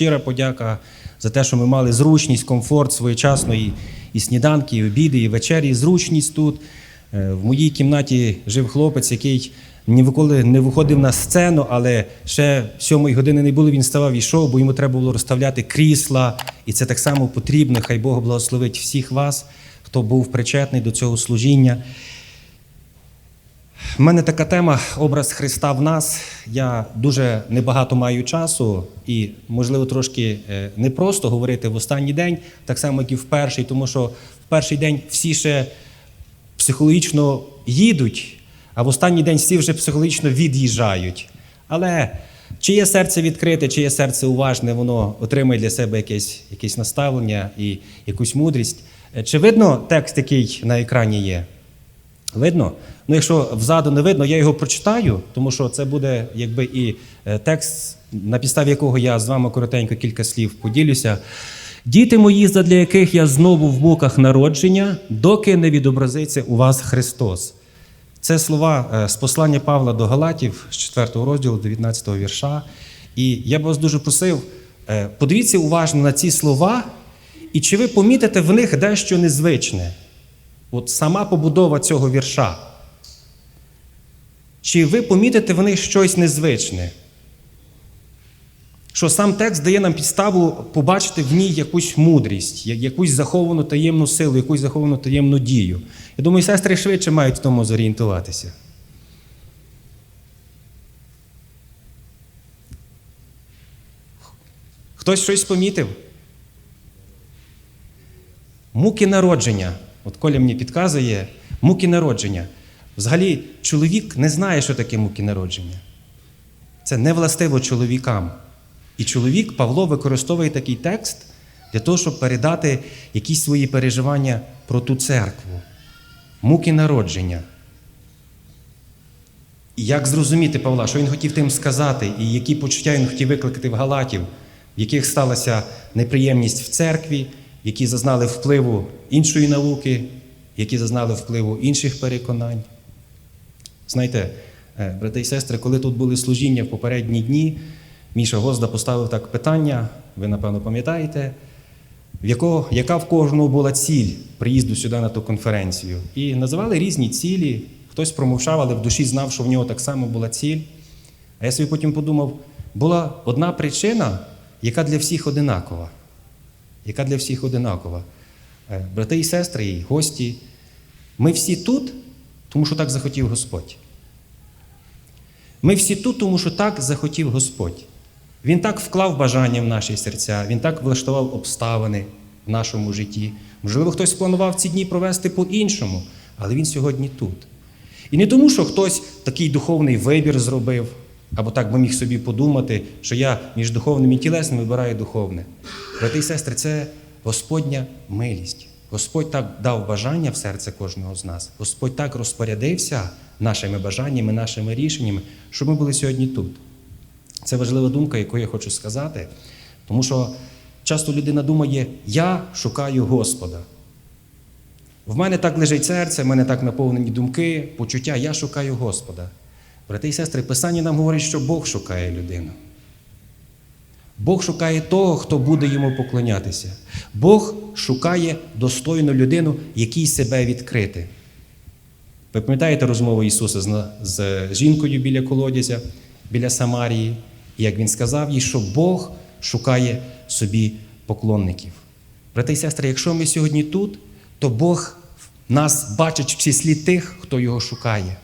щира подяка за те, що ми мали зручність, комфорт своєчасно і, і сніданки, і обіди, і вечері, і зручність тут. Е, В моїй кімнаті жив хлопець, який ніколи не виходив на сцену, але ще сьомої години не було, він ставав і йшов, бо йому треба було розставляти крісла, і це так само потрібно. Хай Бог благословить всіх вас, хто був причетний до цього служіння. У мене така тема образ Христа в нас. Я дуже небагато маю часу, і, можливо, трошки е, непросто говорити в останній день, так само, як і в перший, тому що в перший день всі ще психологічно їдуть, а в останній день всі вже психологічно від'їжджають. Але чиє серце відкрите, чиє серце уважне, воно отримає для себе якесь, якесь наставлення і якусь мудрість. Е, Чи видно текст, який на екрані є? Видно? Ну, якщо взаду не видно, я його прочитаю, тому що це буде якби і е, текст, на підставі якого я з вами коротенько кілька слів поділюся. Діти мої, задля яких я знову в муках народження, доки не відобразиться у вас Христос. Це слова е, з послання Павла до Галатів з 4 розділу, 19 вірша. І я б вас дуже просив, е, подивіться уважно на ці слова, і чи ви помітите в них дещо незвичне? От сама побудова цього вірша. Чи ви помітите в них щось незвичне? Що сам текст дає нам підставу побачити в ній якусь мудрість, якусь заховану таємну силу, якусь заховану таємну дію. Я думаю, сестри швидше мають в тому зорієнтуватися. Хтось щось помітив? Муки народження. От Коля мені підказує, муки народження. Взагалі, чоловік не знає, що таке муки народження. Це не властиво чоловікам. І чоловік Павло використовує такий текст для того, щоб передати якісь свої переживання про ту церкву. Муки народження. І як зрозуміти Павла, що він хотів тим сказати, і які почуття він хотів викликати в Галатів, в яких сталася неприємність в церкві, які зазнали впливу іншої науки, які зазнали впливу інших переконань. Знаєте, е, брати і сестри, коли тут були служіння в попередні дні, Міша Гозда поставив так питання, ви напевно пам'ятаєте, в якого, яка в кожного була ціль приїзду сюди на ту конференцію. І називали різні цілі. Хтось промовчав, але в душі знав, що в нього так само була ціль. А я собі потім подумав, була одна причина, яка для всіх одинакова. Яка для всіх одинакова. Е, Брати і сестри, і гості, ми всі тут, тому що так захотів Господь. Ми всі тут, тому що так захотів Господь. Він так вклав бажання в наші серця, Він так влаштував обставини в нашому житті. Можливо, хтось планував ці дні провести по-іншому, але він сьогодні тут. І не тому, що хтось такий духовний вибір зробив, або так би міг собі подумати, що я між духовним і тілесним вибираю духовне. Брати і сестри, це Господня милість. Господь так дав бажання в серце кожного з нас. Господь так розпорядився нашими бажаннями, нашими рішеннями, щоб ми були сьогодні тут. Це важлива думка, яку я хочу сказати, тому що часто людина думає, я шукаю Господа. В мене так лежить серце, в мене так наповнені думки, почуття, я шукаю Господа. Брати і сестри, Писання нам говорить, що Бог шукає людину. Бог шукає того, хто буде йому поклонятися. Бог шукає достойну людину, якій себе відкрити. Ви пам'ятаєте розмову Ісуса з, з жінкою біля колодязя, біля Самарії, і як Він сказав їй, що Бог шукає собі поклонників. Брати і сестри, якщо ми сьогодні тут, то Бог нас бачить в числі тих, хто його шукає.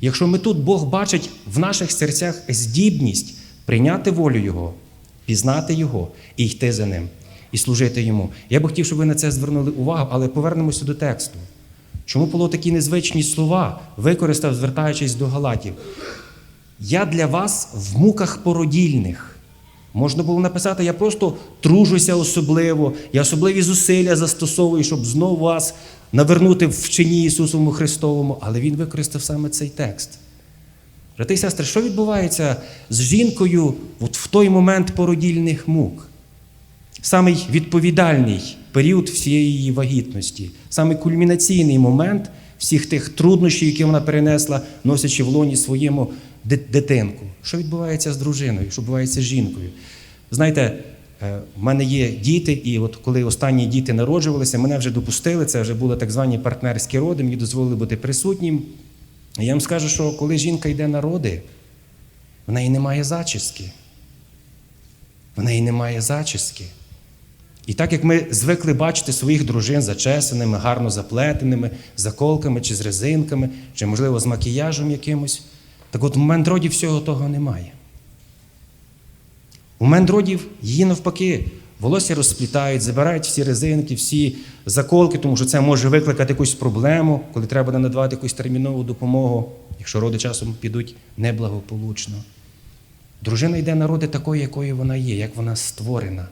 Якщо ми тут, Бог бачить в наших серцях здібність прийняти волю Його, пізнати Його і йти за ним, і служити Йому. Я би хотів, щоб ви на це звернули увагу, але повернемося до тексту. Чому Павло такі незвичні слова використав, звертаючись до Галатів? Я для вас в муках породільних. Можна було написати, я просто тружуся особливо, я особливі зусилля застосовую, щоб знову вас навернути в вченні Ісусовому Христовому, але Він використав саме цей текст. Брати і сестри, що відбувається з жінкою от в той момент породільних мук? Самий відповідальний період всієї її вагітності, самий кульмінаційний момент всіх тих труднощів, які вона перенесла, носячи в лоні своєму дитинку. Що відбувається з дружиною, що відбувається з жінкою? Знаєте, е, в мене є діти, і от коли останні діти народжувалися, мене вже допустили, це вже були так звані партнерські роди, мені дозволили бути присутнім. Я вам скажу, що коли жінка йде на роди, в неї немає зачіски. В неї немає зачіски. І так як ми звикли бачити своїх дружин зачесаними, гарно заплетеними, заколками чи з резинками, чи, можливо, з макіяжем якимось, так от в момент родів всього того немає. У момент родів її навпаки, волосся розплітають, забирають всі резинки, всі заколки, тому що це може викликати якусь проблему, коли треба надавати якусь термінову допомогу, якщо роди часом підуть неблагополучно. Дружина йде на роди такою, якою вона є, як вона створена.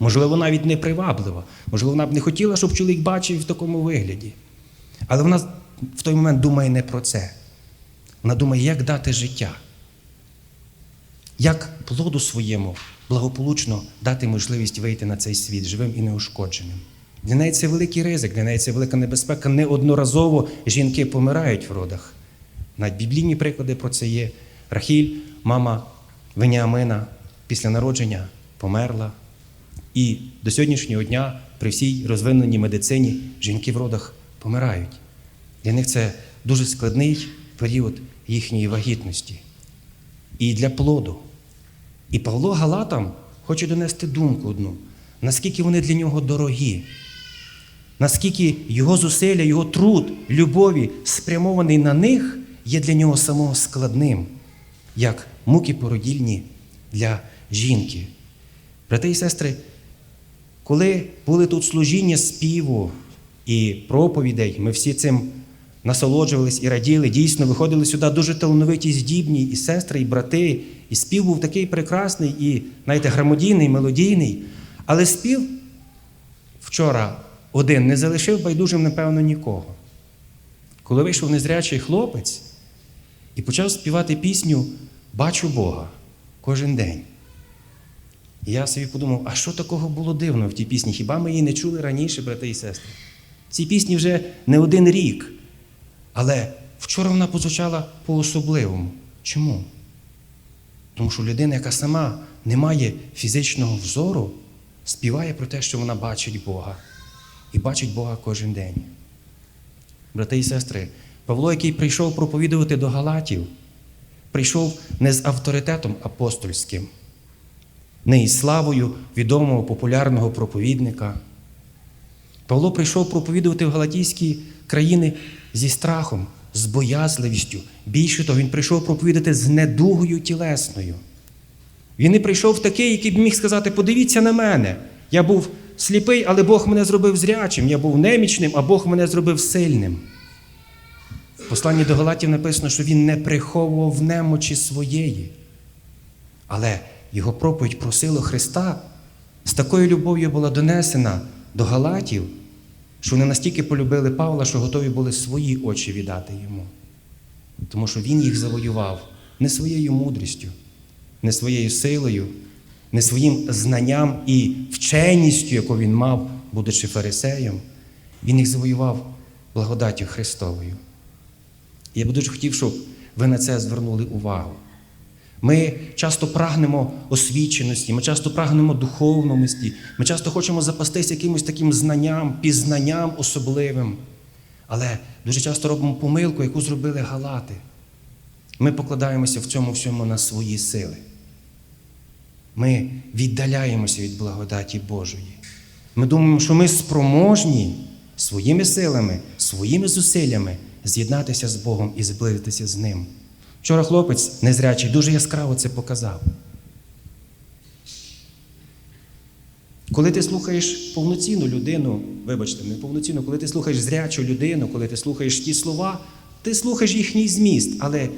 Можливо, навіть не приваблива. Можливо, вона б не хотіла, щоб чоловік бачив в такому вигляді. Але вона в той момент думає не про це. Вона думає, як дати життя, як плоду своєму благополучно дати можливість вийти на цей світ живим і неушкодженим. Для неї це великий ризик, для неї це велика небезпека. Неодноразово жінки помирають в родах. Навіть біблійні приклади про це є. Рахіль, мама Веніамина, після народження померла. І до сьогоднішнього дня при всій розвиненій медицині жінки в родах помирають. Для них це дуже складний період їхньої вагітності. І для плоду. І Павло Галатам хоче донести думку одну, наскільки вони для нього дорогі, наскільки його зусилля, його труд, любові, спрямований на них, є для нього самого складним, як муки породільні для жінки. Брати і сестри, коли були тут служіння співу і проповідей, ми всі цим насолоджувались і раділи, дійсно виходили сюди дуже талановиті, здібні, і сестри, і брати, і спів був такий прекрасний, і, знаєте, грамодійний, мелодійний. Але спів вчора один не залишив байдужим, напевно, нікого. Коли вийшов незрячий хлопець і почав співати пісню Бачу Бога кожен день. І я собі подумав, а що такого було дивного в тій пісні? Хіба ми її не чули раніше, брати і сестри? Ці пісні вже не один рік. Але вчора вона позвучала по-особливому. Чому? Тому що людина, яка сама не має фізичного взору, співає про те, що вона бачить Бога. І бачить Бога кожен день. Брати і сестри, Павло, який прийшов проповідувати до Галатів, прийшов не з авторитетом апостольським, не із славою відомого популярного проповідника. Павло прийшов проповідувати в Галатійські країни зі страхом, з боязливістю. Більше того, він прийшов проповідати з недугою тілесною. Він не прийшов такий, який б міг сказати: подивіться на мене. Я був сліпий, але Бог мене зробив зрячим. Я був немічним, а Бог мене зробив сильним. В посланні до Галатів написано, що він не приховував немочі своєї. Але його проповідь про силу Христа з такою любов'ю була донесена до Галатів, що вони настільки полюбили Павла, що готові були свої очі віддати йому. Тому що він їх завоював не своєю мудрістю, не своєю силою, не своїм знанням і вченістю, яку він мав, будучи фарисеєм. Він їх завоював благодаттю Христовою. Я би дуже хотів, щоб ви на це звернули увагу. Ми часто прагнемо освіченості, ми часто прагнемо духовності, ми часто хочемо запастись якимось таким знанням, пізнанням особливим. Але дуже часто робимо помилку, яку зробили галати. Ми покладаємося в цьому всьому на свої сили. Ми віддаляємося від благодаті Божої. Ми думаємо, що ми спроможні своїми силами, своїми зусиллями з'єднатися з Богом і зблизитися з Ним. Вчора хлопець незрячий дуже яскраво це показав. Коли ти слухаєш повноцінну людину, вибачте, не повноцінну, коли ти слухаєш зрячу людину, коли ти слухаєш ті слова, ти слухаєш їхній зміст, але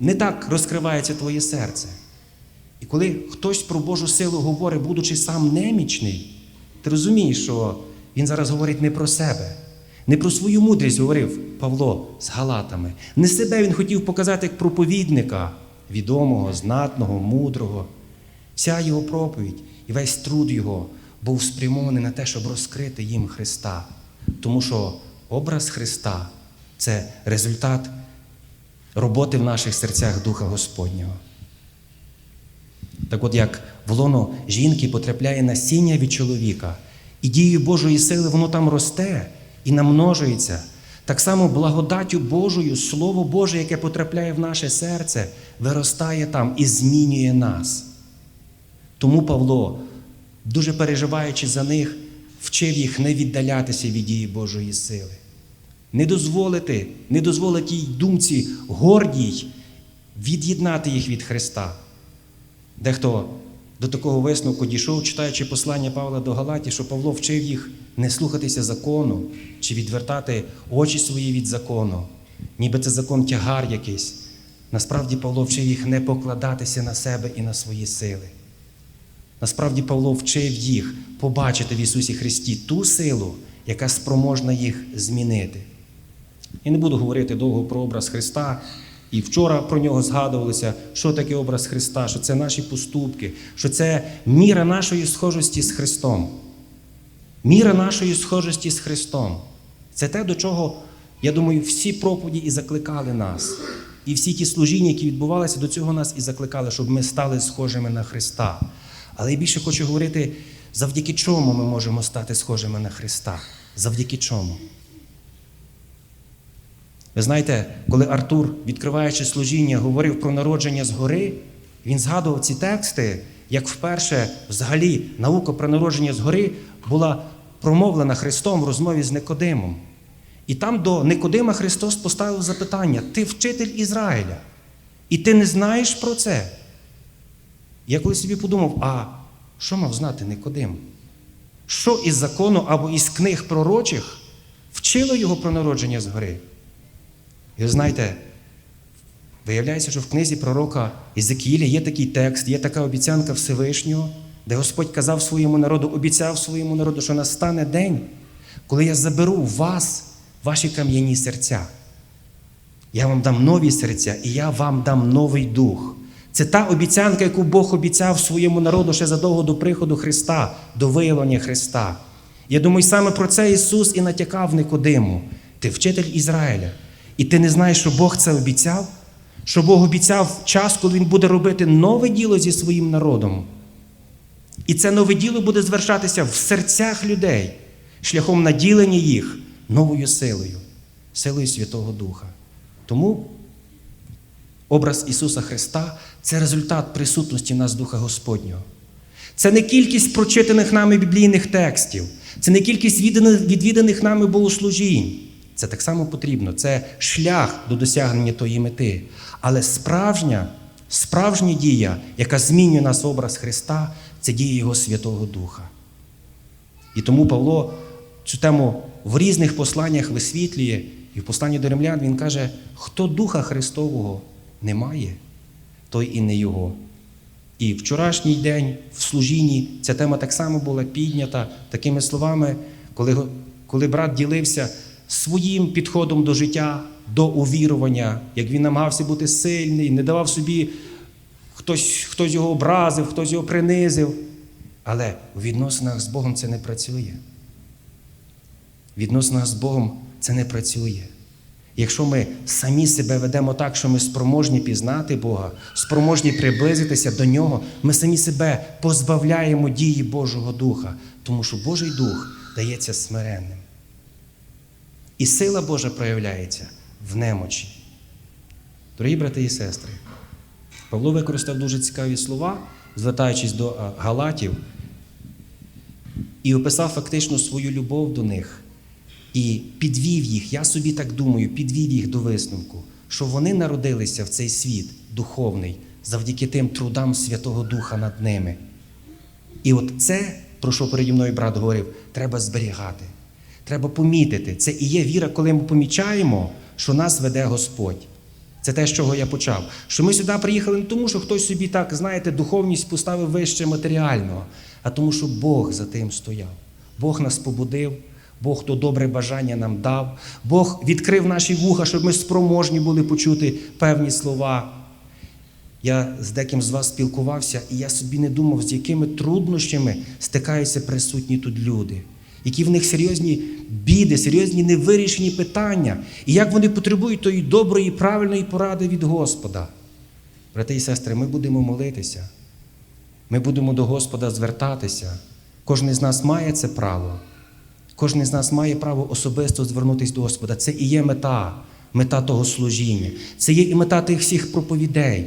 не так розкривається твоє серце. І коли хтось про Божу силу говорить, будучи сам немічний, ти розумієш, що він зараз говорить не про себе, не про свою мудрість говорив Павло з Галатами. Не себе він хотів показати як проповідника відомого, знатного, мудрого. Вся його проповідь і весь труд його був спрямований на те, щоб розкрити їм Христа. Тому що образ Христа це результат роботи в наших серцях Духа Господнього. Так от як в лоно жінки потрапляє насіння від чоловіка, і дією Божої сили воно там росте і намножується. Так само благодаттю Божою, Слово Боже, яке потрапляє в наше серце, виростає там і змінює нас. Тому Павло, дуже переживаючи за них, вчив їх не віддалятися від дії Божої сили, не дозволити, не дозволити їй думці гордій від'єднати їх від Христа. Дехто до такого висновку дійшов, читаючи послання Павла до Галаті, що Павло вчив їх не слухатися закону чи відвертати очі свої від закону, ніби це закон тягар якийсь. Насправді Павло вчив їх не покладатися на себе і на свої сили. Насправді Павло вчив їх побачити в Ісусі Христі ту силу, яка спроможна їх змінити. Я не буду говорити довго про образ Христа. І вчора про нього згадувалося, що таке образ Христа, що це наші поступки, що це міра нашої схожості з Христом. Міра нашої схожості з Христом. Це те, до чого, я думаю, всі проповіді і закликали нас. І всі ті служіння, які відбувалися, до цього нас і закликали, щоб ми стали схожими на Христа. Але я більше хочу говорити, завдяки чому ми можемо стати схожими на Христа. Завдяки чому? Ви знаєте, коли Артур, відкриваючи служіння, говорив про народження згори, він згадував ці тексти, як вперше взагалі наука про народження згори була промовлена Христом в розмові з Никодимом. І там до Никодима Христос поставив запитання: Ти вчитель Ізраїля, і ти не знаєш про це? Я коли собі подумав, а що мав знати Никодим? Що із закону або із книг пророчих вчило його про народження згори? І ви знаєте, виявляється, що в книзі пророка Ізекіля є такий текст, є така обіцянка Всевишнього, де Господь казав своєму народу, обіцяв своєму народу, що настане день, коли я заберу вас ваші кам'яні серця. Я вам дам нові серця, і я вам дам новий дух. Це та обіцянка, яку Бог обіцяв своєму народу ще задовго до приходу Христа, до виявлення Христа. Я думаю, саме про це Ісус і натякав Никодиму. Ти вчитель Ізраїля. І ти не знаєш, що Бог це обіцяв? Що Бог обіцяв час, коли Він буде робити нове діло зі своїм народом. І це нове діло буде звершатися в серцях людей, шляхом наділення їх новою силою, силою Святого Духа. Тому образ Ісуса Христа це результат присутності в нас Духа Господнього. Це не кількість прочитаних нами біблійних текстів, це не кількість відвіданих нами богослужінь. Це так само потрібно. Це шлях до досягнення тої мети. Але справжня, справжня дія, яка змінює нас образ Христа, це дія Його Святого Духа. І тому Павло цю тему в різних посланнях висвітлює, і в посланні до римлян він каже: хто Духа Христового не має, той і не Його. І вчорашній день в служінні ця тема так само була піднята такими словами, коли, коли брат ділився своїм підходом до життя, до увірування, як він намагався бути сильний, не давав собі, хтось, хтось його образив, хтось його принизив. Але у відносинах з Богом це не працює. В відносинах з Богом це не працює. Якщо ми самі себе ведемо так, що ми спроможні пізнати Бога, спроможні приблизитися до Нього, ми самі себе позбавляємо дії Божого Духа, тому що Божий Дух дається смиренним. І сила Божа проявляється в немочі. Дорогі брати і сестри, Павло використав дуже цікаві слова, звертаючись до Галатів, і описав фактично свою любов до них. І підвів їх, я собі так думаю, підвів їх до висновку, що вони народилися в цей світ духовний завдяки тим трудам Святого Духа над ними. І от це, про що переді мною брат говорив, треба зберігати. Треба помітити. Це і є віра, коли ми помічаємо, що нас веде Господь. Це те, з чого я почав. Що ми сюди приїхали не тому, що хтось собі так, знаєте, духовність поставив вище матеріального, а тому, що Бог за тим стояв. Бог нас побудив, Бог то добре бажання нам дав, Бог відкрив наші вуха, щоб ми спроможні були почути певні слова. Я з деким з вас спілкувався, і я собі не думав, з якими труднощами стикаються присутні тут люди які в них серйозні біди, серйозні невирішені питання, і як вони потребують тої доброї, правильної поради від Господа. Брати і сестри, ми будемо молитися. Ми будемо до Господа звертатися. Кожен з нас має це право. Кожен з нас має право особисто звернутися до Господа. Це і є мета, мета того служіння. Це є і мета тих всіх проповідей.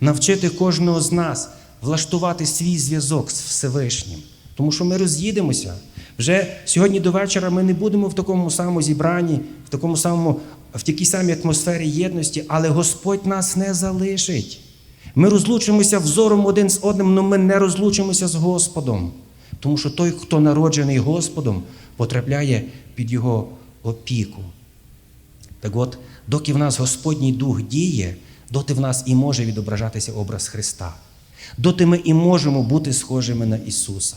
Навчити кожного з нас влаштувати свій зв'язок з Всевишнім. Тому що ми роз'їдемося. Вже сьогодні до вечора ми не будемо в такому самому зібранні, в такому самому, в такій самій атмосфері єдності, але Господь нас не залишить. Ми розлучимося взором один з одним, але ми не розлучимося з Господом. Тому що той, хто народжений Господом, потрапляє під Його опіку. Так от, доки в нас Господній Дух діє, доти в нас і може відображатися образ Христа. Доти ми і можемо бути схожими на Ісуса.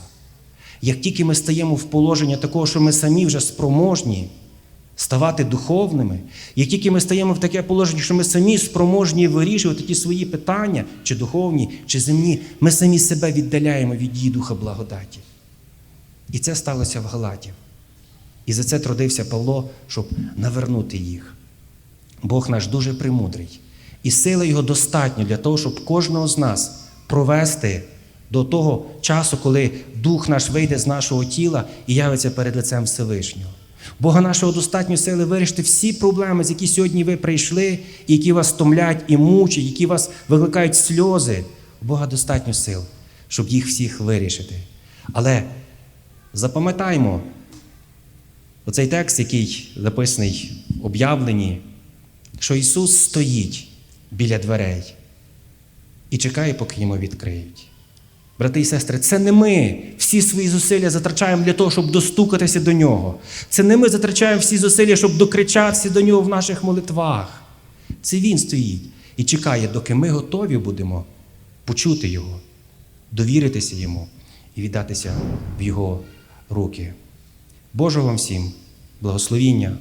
Як тільки ми стаємо в положення такого, що ми самі вже спроможні ставати духовними, як тільки ми стаємо в таке положення, що ми самі спроможні вирішувати ті свої питання, чи духовні, чи земні, ми самі себе віддаляємо від її духа благодаті. І це сталося в Галаті. І за це трудився Павло, щоб навернути їх. Бог наш дуже премудрий. І сили його достатньо для того, щоб кожного з нас провести до того часу, коли дух наш вийде з нашого тіла і явиться перед лицем Всевишнього. Бога нашого достатньо сили вирішити всі проблеми, з які сьогодні ви прийшли, які вас томлять і мучать, які вас викликають сльози. Бога достатньо сил, щоб їх всіх вирішити. Але запам'ятаймо оцей текст, який записаний в об'явленні, що Ісус стоїть біля дверей і чекає, поки йому відкриють. Брати і сестри, це не ми всі свої зусилля затрачаємо для того, щоб достукатися до нього. Це не ми затрачаємо всі зусилля, щоб докричатися до нього в наших молитвах. Це Він стоїть і чекає, доки ми готові будемо почути Його, довіритися Йому і віддатися в Його руки. Божого вам всім благословіння,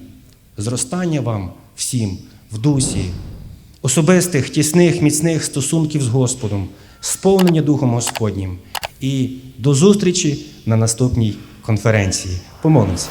зростання вам всім в дусі, особистих, тісних, міцних стосунків з Господом, сповнення Духом Господнім. І до зустрічі на наступній конференції. Помолимося.